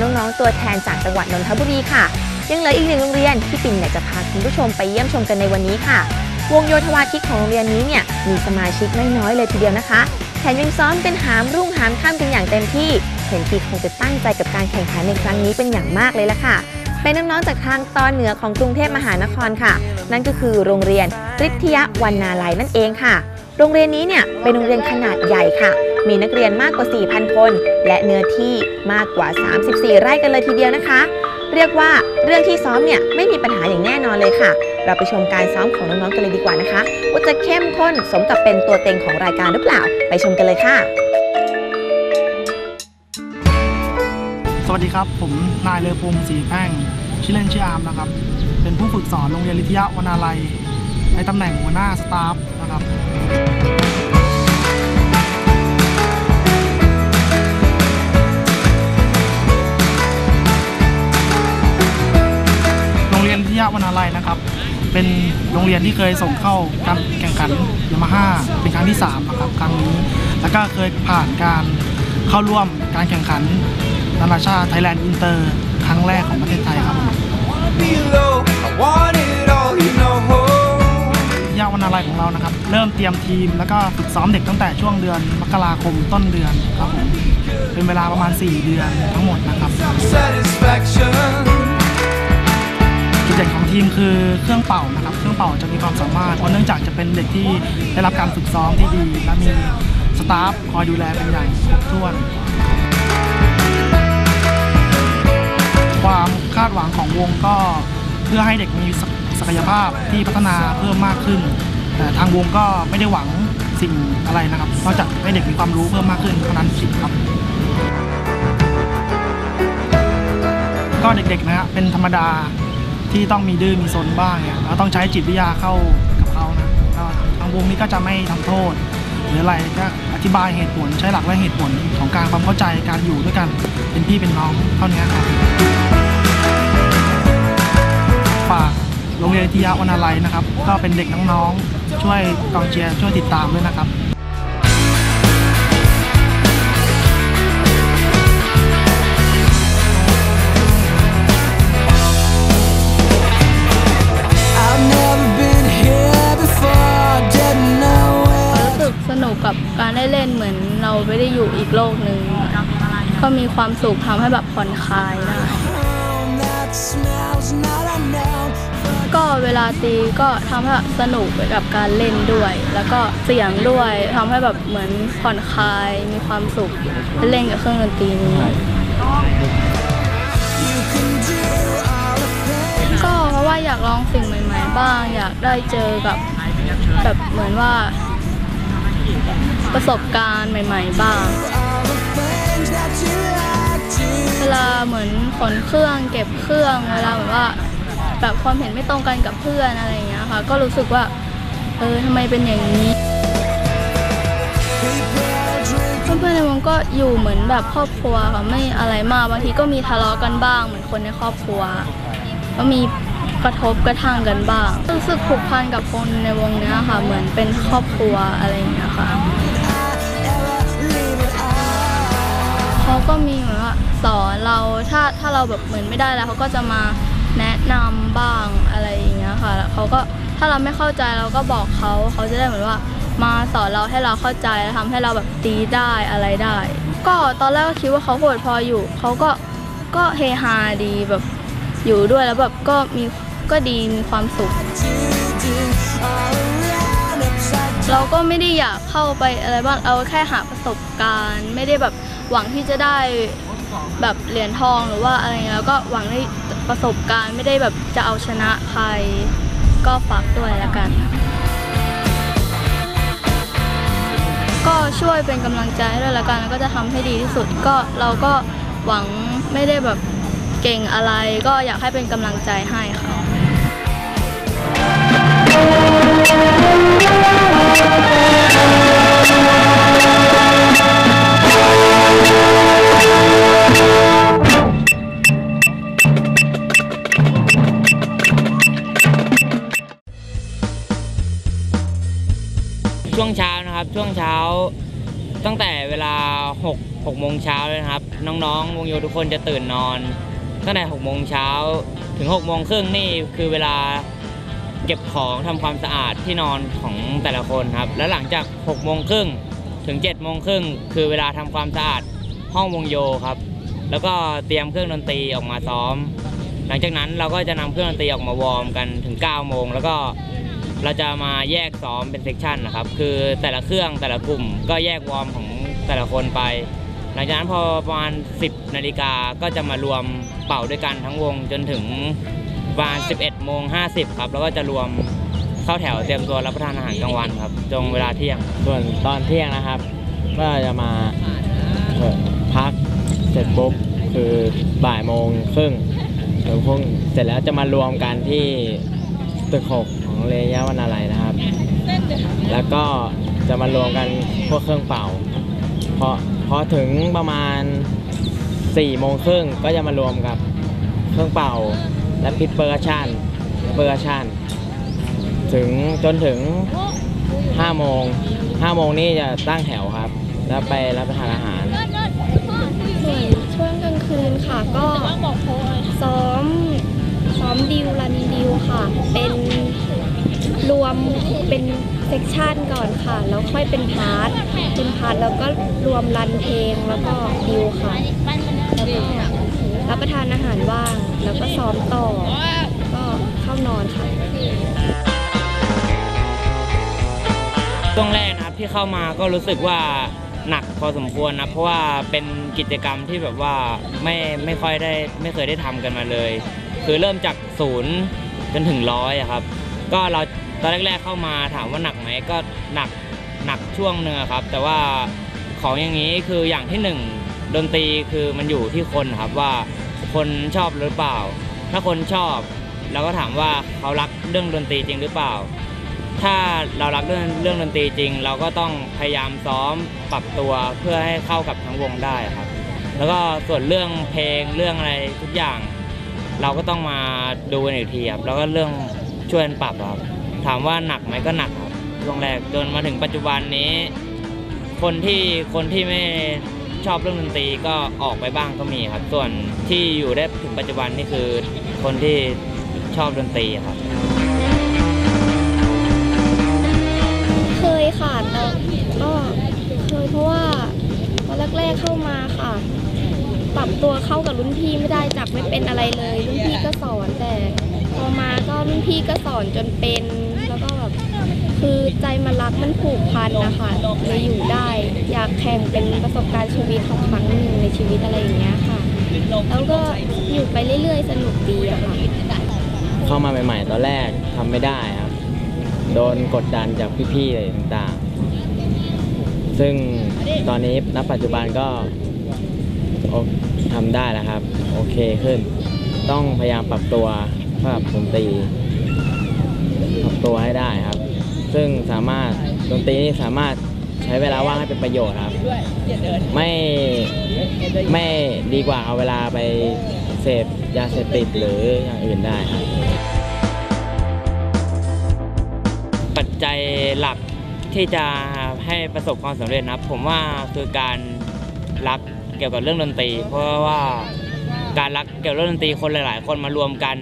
น้องๆ ตัวแทนจากจังหวัดนนทบุรีค่ะ ยังเหลืออีกหนึ่งโรงเรียนที่ปิ่นอยากจะพาคุณผู้ชมไปเยี่ยมชมกันในวันนี้ค่ะ วงโยธวาทิตของโรงเรียนนี้เนี่ยมีสมาชิกไม่น้อยเลยทีเดียวนะคะแถมยังซ้อมกันหามรุ่งหามค่ำกันอย่างเต็มที่เห็นทีคงจะตั้งใจกับการแข่งขันในครั้งนี้เป็นอย่างมากเลยละค่ะเป็นน้องๆจากทางตอนเหนือของกรุงเทพมหานครค่ะ นั่นก็คือโรงเรียนฤทยวันนาลัยนั่นเองค่ะ โรงเรียนนี้เนี่ยเป็นโรงเรียนขนาดใหญ่ค่ะ มีนักเรียนมากกว่า 4,000 คน และเนื้อที่มากกว่า 34 ไร่กันเลยทีเดียวนะคะ เรียกว่าเรื่องที่ซ้อมเนี่ยไม่มีปัญหาอย่างแน่นอนเลยค่ะ เราไปชมการซ้อมของน้องๆกันเลยดีกว่านะคะว่าจะเข้มข้นสมกับเป็นตัวเต็งของรายการหรือเปล่า ไปชมกันเลยค่ะ สวัสดีครับ ผมนายเลอพงศ์ศรีแพ่งชื่อเล่นชื่ออาร์มนะครับ เป็นผู้ฝึกสอนโรงเรียนลิทยาวนาลัย ในตำแหน่งหัวหน้าสตาฟนะครับ วิทยาวนาลัยนะครับ เป็นโรงเรียนที่เคยส่งเข้าการแข่งขันยามาฮ่าเป็นครั้งที่3นะครับครั้งนี้ แล้วก็เคยผ่านการเข้าร่วมการแข่งขันนานาชาติไทยแลนด์อินเตอร์ครั้งแรกของประเทศไทยครับยาวันอะไรของเรานะครับ เริ่มเตรียมทีมแล้วก็ฝึกซ้อมเด็กตั้งแต่ช่วงเดือนมกราคมต้นเดือนครับผมเป็นเวลาประมาณ 4 เดือนทั้งหมดนะครับ ทีมคือเครื่องเป่านะครับ เครื่องเป่าจะมีความสามารถ เพราะเนื่องจากจะเป็นเด็กที่ได้รับการฝึกซ้อมที่ดี และมีสตาฟคอยดูแลเป็นอย่างครบถ้วน ความคาดหวังของวงก็เพื่อให้เด็กมีศักยภาพที่พัฒนาเพิ่มมากขึ้น แต่ทางวงก็ไม่ได้หวังสิ่งอะไรนะครับ นอกจากให้เด็กมีความรู้เพิ่มมากขึ้นเท่านั้นเองครับก็เด็กๆนะฮะเป็นธรรมดา ที่ต้องมีดื้อมีซนบ้างเนี่ยเราต้องใช้จิตวิทยาเข้ากับเขานะก็ทางวงนี้ก็จะไม่ทำโทษ หรืออะไรก็อธิบายเหตุผลใช้หลักและเหตุผลของการความเข้าใจการอยู่ด้วยกันเป็นพี่เป็นน้องเท่านี้ครับฝากโรงเรียนวิยาวนาลัยนะครับ ก็เป็นเด็กน้องๆช่วยกองเชียร์ช่วยติดตามด้วยนะครับ นุกกับการได้เล่นเหมือนเราไม่ได้อยู่อีกโลกหนึ่งก็มีความสุขทำให้แบบผ่อนคลายได้ก็เวลาตีก็ทำให้สนุกไปกับการเล่นด้วย แล้วก็เสียงด้วยทำให้แบบเหมือนผ่อนคลายมีความสุขเล่นกับเครื่องดนตรีนี้ก็เพราะว่าอยากลองสิ่งใหม่ ๆ บ้าง อยากได้เจอกับแบบเหมือนว่า ประสบการณ์ใหม่ ๆ บ้าง เวลาเหมือนขนเครื่องเก็บเครื่องเวลาแบบว่าแบบความเห็นไม่ตรงกันกับเพื่อนอะไรอย่างเงี้ยค่ะ ก็รู้สึกว่าเออทำไมเป็นอย่างนี้เพื่อนๆในวงก็อยู่เหมือนแบบครอบครัวค่ะไม่อะไรมากบางทีก็มีทะเลาะกันบ้างเหมือนคนในครอบครัว ก็มี กระทบกระทั่งกันบ้าง รู้สึกผูกพันกับคนในวงเนี้ยค่ะ เหมือนเป็นครอบครัวอะไรอย่างเงี้ยค่ะเขาก็มีเหมือนว่าสอนเราถ้าถ้าเราแบบเหมือนไม่ได้แล้วเขาก็จะมาแนะนำบ้างอะไรอย่างเงี้ยค่ะแล้วเขาก็ถ้าเราไม่เข้าใจเราก็บอกเขาเขาจะได้เหมือนว่ามาสอนเราให้เราเข้าใจแล้วทำให้เราแบบตีได้อะไรได้ ก็ตอนแรกก็คิดว่าเขาโหดพออยู่เขาก็ก็เฮฮาดีแบบอยู่ด้วยแล้วแบบก็มี ก็ดีมีความสุข เราก็ไม่ได้อยากเข้าไปอะไรบ้างเราแค่หาประสบการณ์ ไม่ได้แบบหวังที่จะได้แบบเหรียญทองหรือว่าอะไรเงี้ยแล้วก็หวังได้ประสบการณ์ไม่ได้แบบจะเอาชนะใครก็ฝากด้วยแล้วกัน ก็ช่วยเป็นกำลังใจด้วยล้วกันแล้วก็จะทำให้ดีที่สุดก็เราก็หวังไม่ได้แบบเก่งอะไร ก็อยากให้เป็นกำลังใจให้ค่ะ 6 6โมงเช้าเลยนะครับ น้องๆ วงโยทุกคนจะตื่นนอนตั้งแต่6โมงเช้าถึง6โมงครึ่งนี่คือเวลาเก็บของทำความสะอาดที่นอนของแต่ละคนครับ แล้วหลังจาก6โมงครึ่งถึง7โมงครึ่งคือเวลาทำความสะอาดห้องวงโยครับ แล้วก็เตรียมเครื่องดนตรีออกมาซ้อม หลังจากนั้นเราก็จะนำเครื่องดนตรีออกมาวอร์มกันถึง9โมงแล้วก็เราจะมาแยกซ้อมเป็นเซกชันนะครับ คือแต่ละเครื่องแต่ละกลุ่มก็แยกวอร์มของ แต่ละคนไป หลังจากนั้นพอประมาณ 10นาฬิกาก็จะมารวมเป่าด้วยกันทั้งวงจนถึงประมาณ 11โมง50 ครับ แล้วก็จะรวมเข้าแถวเตรียมตัวรับประทานอาหารกลางวันครับจงเวลาเที่ยง ส่วนตอนเที่ยงนะครับ ก็จะมาพักเสร็จปุ๊บคือบ่ายโมงครึ่งถึงพรุ่งเสร็จแล้วจะมารวมกันที่ตึกหกของเรยะวรรณาลัยนะครับ แล้วก็จะมารวมกันพวกเครื่องเป่า พอพอถึงประมาณ4โมงครึ่งก็จะมารวมกับเครื่องเป่าและพิทเปอร์ชันเปอร์ชชันถึงจนถึง5โมง5โมงนี่จะตั้งแถวครับ แล้วไปรับประทานอาหารส่วนช่วงกลางคืนค่ะก็ซ้อมซ้อมดิวรันดิวค่ะ เป็น รวมเป็นเซกชันก่อนค่ะ แล้วค่อยเป็นพาร์ทเป็นพาร์ทแล้วก็รวมรันเพลงแล้วก็ดิวค่ะแล้วก็รับประทานอาหารว่าง แล้วก็ซ้อมต่อ ก็เข้านอนค่ะช่วงแรกนะครับที่เข้ามาก็รู้สึกว่าหนักพอสมควรนะเพราะว่าเป็นกิจกรรมที่แบบว่าไม่ไม่ค่อยได้ไม่เคยได้ทำกันมาเลย คือเริ่มจากศูนย์จนถึงร้อยครับ ก็เรา ตอนแรกๆเข้ามาถามว่าหนักไหมก็หนักหนักช่วงหนึ่งอครับ แต่ว่าของอย่างนี้คืออย่างที่หนึ่งดนตรีคือมันอยู่ที่คนครับว่าคนชอบหรือเปล่า ถ้าคนชอบเราก็ถามว่าเขารักเรื่องดนตรีจริงหรือเปล่า ถ้าเรารักเรื่องเรื่องดนตรีจริง เราก็ต้องพยายามซ้อมปรับตัวเพื่อให้เข้ากับทั้งวงได้ครับ แล้วก็ส่วนเรื่องเพลงเรื่องอะไรทุกอย่าง เราก็ต้องมาดูกันอีกทีครับแล้วก็เรื่องช่วยกันปรับครับ ถามว่าหนักไหมก็หนักครับช่วงแรกจนมาถึงปัจจุบันนี้ คนที่คนที่ไม่ชอบเรื่องดนตรีก็ออกไปบ้างก็มีครับ ส่วนที่อยู่ได้ถึงปัจจุบันนี่คือคนที่ชอบดนตรีครับ เคยค่ะแต่ก็เคยเพราะว่าตอนแรกๆเข้ามาค่ะ ปรับตัวเข้ากับรุ่นพี่ไม่ได้จากไม่เป็นอะไรเลยรุ่นพี่ก็สอนแต่ มาก็รุ่นพี่ก็สอนจนเป็น แล้วก็แบบคือใจมันรักมันผูกพันนะคะเลยอยู่ได้ อยากแข่งเป็นประสบการณ์ชีวิตของครั้งหนึ่งในชีวิตอะไรอย่างเงี้ยค่ะ แล้วก็อยู่ไปเรื่อยๆ สนุกดีอะค่ะ เข้ามาใหม่ ๆ ตอนแรกทำไม่ได้ครับ โดนกดดันจากพี่ๆอะไรต่างๆ ซึ่งตอนนี้ณปัจจุบันก็ทำได้แล้วครับ โอเคขึ้น ต้องพยายามปรับตัว เพื่อกับดนตรีปรับตัวให้ได้ครับ ซึ่งสามารถดนตรีนี่สามารถใช้เวลาว่างให้เป็นประโยชน์ครับ ไม่ไม่ดีกว่าเอาเวลาไปเสพยาเสพติดหรืออย่างอื่นได้ครับ ปัจจัยหลักที่จะให้ประสบความสำเร็จนะครับ ผมว่าคือการรักเกี่ยวกับเรื่องดนตรี เพราะว่าการรักเกี่ยวกับเรื่องดนตรีคนหลาย ๆ คนมารวมกัน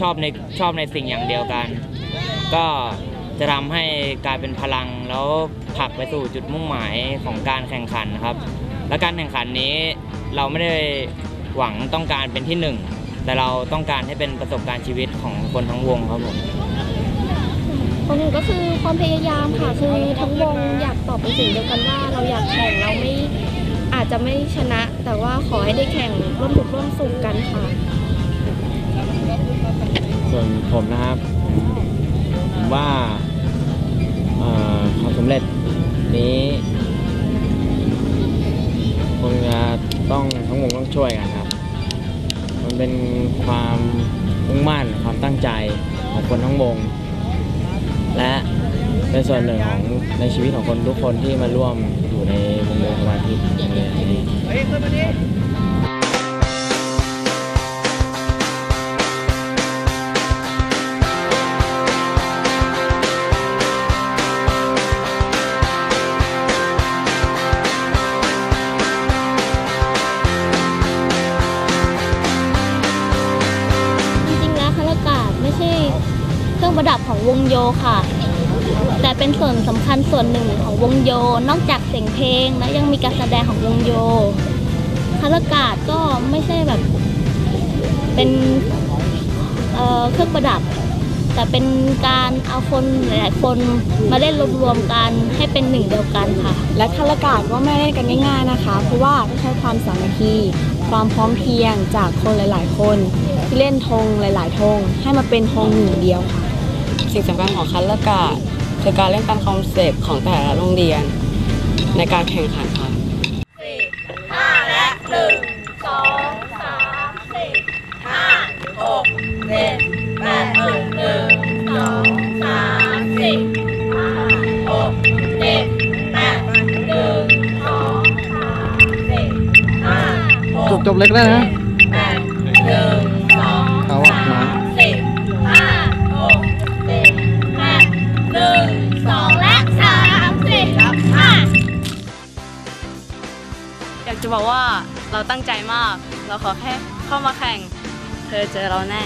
ชอบในชอบในสิ่งอย่างเดียวกัน ก็จะทำให้กลายเป็นพลังแล้วผลักไปสู่จุดมุ่งหมายของการแข่งขันนะครับ และการแข่งขันนี้เราไม่ได้หวังต้องการเป็นที่หนึ่งแต่เราต้องการให้เป็นประสบการณ์ชีวิตของคนทั้งวงครับผมของหนูก็คือความพยายามค่ะคือทั้งวงอยากตอบเป็นสิ่งเดียวกันว่าเราอยากแข่งเราไม่อาจจะไม่ชนะ แต่ว่าขอให้ได้แข่งร่วมทุกร่วมสุขกันค่ะ ส่วนผมนะครับผมว่าความสำเร็จนี้คงจะต้องทั้งวงต้องช่วยกันครับ มันเป็นความมุ่งมั่นความตั้งใจของคนทั้งวง และเป็นส่วนหนึ่งของในชีวิตของคนทุกคนที่มาร่วมอยู่ในวงโยธวาทิตรงเรียนนี้ โยค่ะ แต่เป็นส่วนสำคัญส่วนหนึ่งของวงโย นอกจากเสียงเพลงและยังมีการแสดงของวงโยคารากาศก็ไม่ใช่แบบ เป็นเเครื่องประดับ แต่เป็นการเอาคนหลายๆคนมาเล่นรวมๆกันให้เป็นหนึ่งเดียวกันค่ะ และคารากาศก็ไม่ได้กันง่าย ๆนะคะ เพราะว่าต้องใช้ความสามัคคีความพร้อมเพรียงจากคนหลาย ๆ คน ที่เล่นธงหลาย ๆธงให้มาเป็นธงหนึ่งเดียวค่ะ สิ่งสำคัญของคัดเลือกาคือการเล่นตามคอนเซปต์ของแต่ละโรงเรียน ในการแข่งขันค่ะสี่ห้าและหนึ่งสองสามสี่ห้าหกเจ็ดแปดหนึ่งหนึ่งสองสามสี่ห้าหกเจ็ดแปดหนึ่งสองสามสี่ห้าหกจบเล็กแล้วนะ จะบอกว่าเราตั้งใจมาก เราขอแค่เข้ามาแข่ง เธอเจอเราแน่